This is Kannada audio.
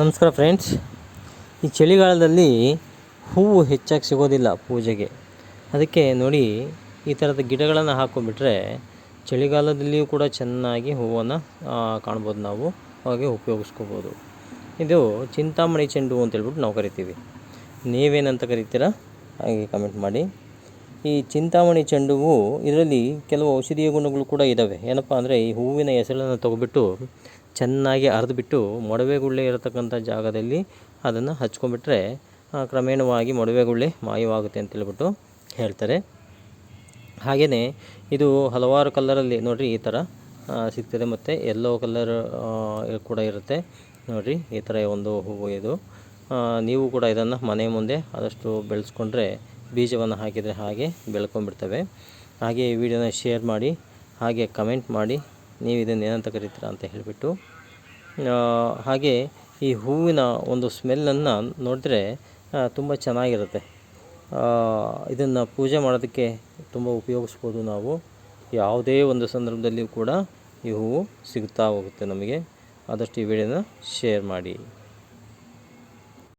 ನಮಸ್ಕಾರ ಫ್ರೆಂಡ್ಸ್. ಈ ಚಳಿಗಾಲದಲ್ಲಿ ಹೂವು ಹೆಚ್ಚಾಗಿ ಸಿಗೋದಿಲ್ಲ ಪೂಜೆಗೆ. ಅದಕ್ಕೆ ನೋಡಿ ಈ ಥರದ ಗಿಡಗಳನ್ನು ಹಾಕೊಂಡ್ಬಿಟ್ರೆ ಚಳಿಗಾಲದಲ್ಲಿಯೂ ಕೂಡ ಚೆನ್ನಾಗಿ ಹೂವನ್ನು ಕಾಣ್ಬೋದು ನಾವು, ಹಾಗೆ ಉಪಯೋಗಿಸ್ಕೋಬೋದು. ಇದು ಚಿಂತಾಮಣಿ ಚೆಂಡು ಅಂತ ಅಂತೇಳ್ಬಿಟ್ಟು ನಾವು ಕರಿತೀವಿ. ನೀವೇನಂತ ಕರಿತೀರಾ? ಹಾಗೆ ಕಮೆಂಟ್ ಮಾಡಿ. ಈ ಚಿಂತಾಮಣಿ ಚೆಂಡು ಇದರಲ್ಲಿ ಕೆಲವು ಔಷಧೀಯ ಗುಣಗಳು ಕೂಡ ಇದ್ದಾವೆ ಏನಪ್ಪ ಅಂದರೆ ಈ ಹೂವಿನ ಹೆಸರನ್ನು ತೊಗೊಬಿಟ್ಟು ಚೆನ್ನಾಗಿ ಅರೆದ್ಬಿಟ್ಟು ಮೊಡವೆ ಗುಳ್ಳೆ ಇರತಕ್ಕಂಥ ಜಾಗದಲ್ಲಿ ಅದನ್ನು ಹಚ್ಕೊಂಡ್ಬಿಟ್ರೆ ಕ್ರಮೇಣವಾಗಿ ಮೊಡವೆ ಗುಳ್ಳೆ ಮಾಯವಾಗುತ್ತೆ ಅಂತೇಳ್ಬಿಟ್ಟು ಹೇಳ್ತಾರೆ. ಹಾಗೆಯೇ ಇದು ಹಲವಾರು ಕಲ್ಲರಲ್ಲಿ ನೋಡಿರಿ ಈ ಥರ ಸಿಗ್ತದೆ ಮತ್ತು ಎಲ್ಲೋ ಕಲರ್ ಕೂಡ ಇರುತ್ತೆ. ನೋಡಿರಿ ಈ ಥರ ಒಂದು ಹೂವು ಇದು. ನೀವು ಕೂಡ ಇದನ್ನು ಮನೆ ಮುಂದೆ ಆದಷ್ಟು ಬೆಳೆಸ್ಕೊಂಡ್ರೆ ಬೀಜವನ್ನು ಹಾಕಿದರೆ ಹಾಗೆ ಬೆಳ್ಕೊಂಡ್ಬಿಡ್ತವೆ. ಹಾಗೆ ಈ ವಿಡಿಯೋನ ಶೇರ್ ಮಾಡಿ, ಹಾಗೆ ಕಮೆಂಟ್ ಮಾಡಿ. ನೀವು ಇದನ್ನು ಏನಂತ ಕರೀತೀರ ಅಂತ ಹೇಳಿಬಿಟ್ಟು ಹಾಗೆ ಈ ಹೂವಿನ ಒಂದು ಸ್ಮೆಲ್ಲನ್ನು ನೋಡಿದ್ರೆ ತುಂಬ ಚೆನ್ನಾಗಿರುತ್ತೆ. ಇದನ್ನು ಪೂಜೆ ಮಾಡೋದಕ್ಕೆ ತುಂಬ ಉಪಯೋಗಿಸ್ಬೋದು ನಾವು. ಯಾವುದೇ ಒಂದು ಸಂದರ್ಭದಲ್ಲಿಯೂ ಕೂಡ ಈ ಹೂವು ಸಿಗ್ತಾ ಹೋಗುತ್ತೆ ನಮಗೆ. ಆದಷ್ಟು ಈ ವಿಡಿಯೋನ ಶೇರ್ ಮಾಡಿ.